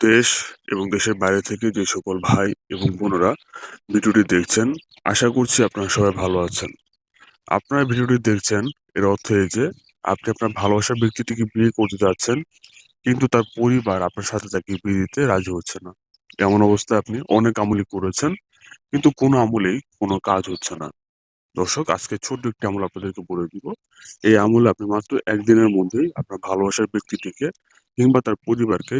দেশ এবং দেশের বাইরে থেকে যে সকল ভাই এবং বোনেরা ভিডিওটি দেখছেন, আশা করছি আপনারা সবাই ভালো আছেন। আপনারা ভিডিওটি দেখছেন, এর অর্থ এই যে, আপনি আপনার ভালোবাসার ব্যক্তিটিকে বিয়ে করতে যাচ্ছেন, কিন্তু তার পরিবার আপনার সাথে তাকে বিয়ে দিতে রাজি হচ্ছে না। এমন অবস্থায় আপনি অনেক আমলি করেছেন, কিন্তু কোনো আমলেই কোনো কাজ হচ্ছে না। দর্শক, আজকে ছোট্ট একটি আমল আপনাদেরকে বলে দিব। এই আমলে আপনি মাত্র একদিনের মধ্যেই আপনার ভালোবাসার ব্যক্তিটিকে কিংবা তার পরিবারকে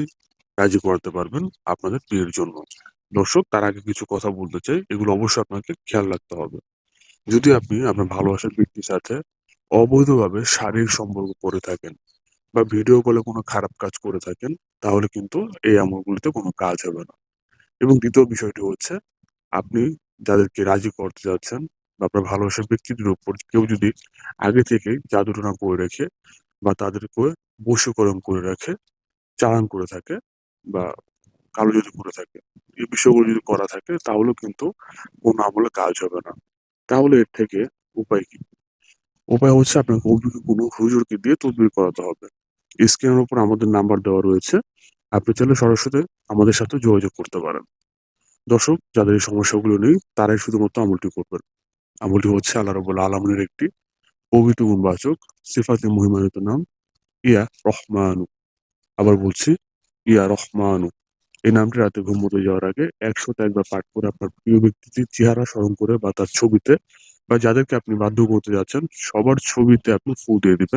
রাজি করাতে পারবেন আপনাদের বিয়ের জন্য। দর্শক, তার আগে কিছু কথা বলতে চাই, এগুলো অবশ্যই আপনাকে খেয়াল রাখতে হবে। যদি আপনি আপনার ভালোবাসার ব্যক্তির সাথে অবৈধভাবে শারীরিক সম্পর্ক করে থাকেন বা ভিডিও কলে কোনো খারাপ কাজ করে থাকেন, তাহলে কিন্তু এই আমলগুলিতে কোনো কাজ হবে না। এবং দ্বিতীয় বিষয়টি হচ্ছে, আপনি যাদেরকে রাজি করতে যাচ্ছেন বা আপনার ভালোবাসার ব্যক্তিদের উপর কেউ যদি আগে থেকে জাদুটনা করে রেখে বা তাদেরকে বশীকরণ করে রাখে, চালান করে থাকে বা কালো যদি করে থাকে, এই বিষয়গুলো যদি করা থাকে, তাহলে কিন্তু কোন আমলে কাজ হবে না। তাহলে এর থেকে উপায় কি? উপায় হচ্ছে আপনাকে অভিজ্ঞ কোনো হুজুরকে দিয়ে তদবির করাতে হবে। স্ক্রিনের উপর আমাদের নাম্বার দেওয়া রয়েছে। আপনি চাইলে সরাসরি আমাদের সাথে যোগাযোগ করতে পারেন। দর্শক, যাদের এই সমস্যাগুলো নেই, তারাই শুধুমাত্র আমলটি করবেন। আমলটি হচ্ছে আল্লাহ রবুল আলমের একটি পবিত্র গুণবাচক, সিফাতে মহিমানিত নাম, ইয়া রহমানু। আবার বলছি ইয়া রহমানু। এই নামটি রাতে ঘুমোতে যাওয়ার আগে একশোতে একবার পাঠ করে আপনার প্রিয় ব্যক্তিটির চেহারা স্মরণ করে বা তার ছবিতে বা যাদেরকে আপনি বাধ্য করতে যাচ্ছেন, সবার ছবিতে আপনি ফু দিয়ে দিবেন।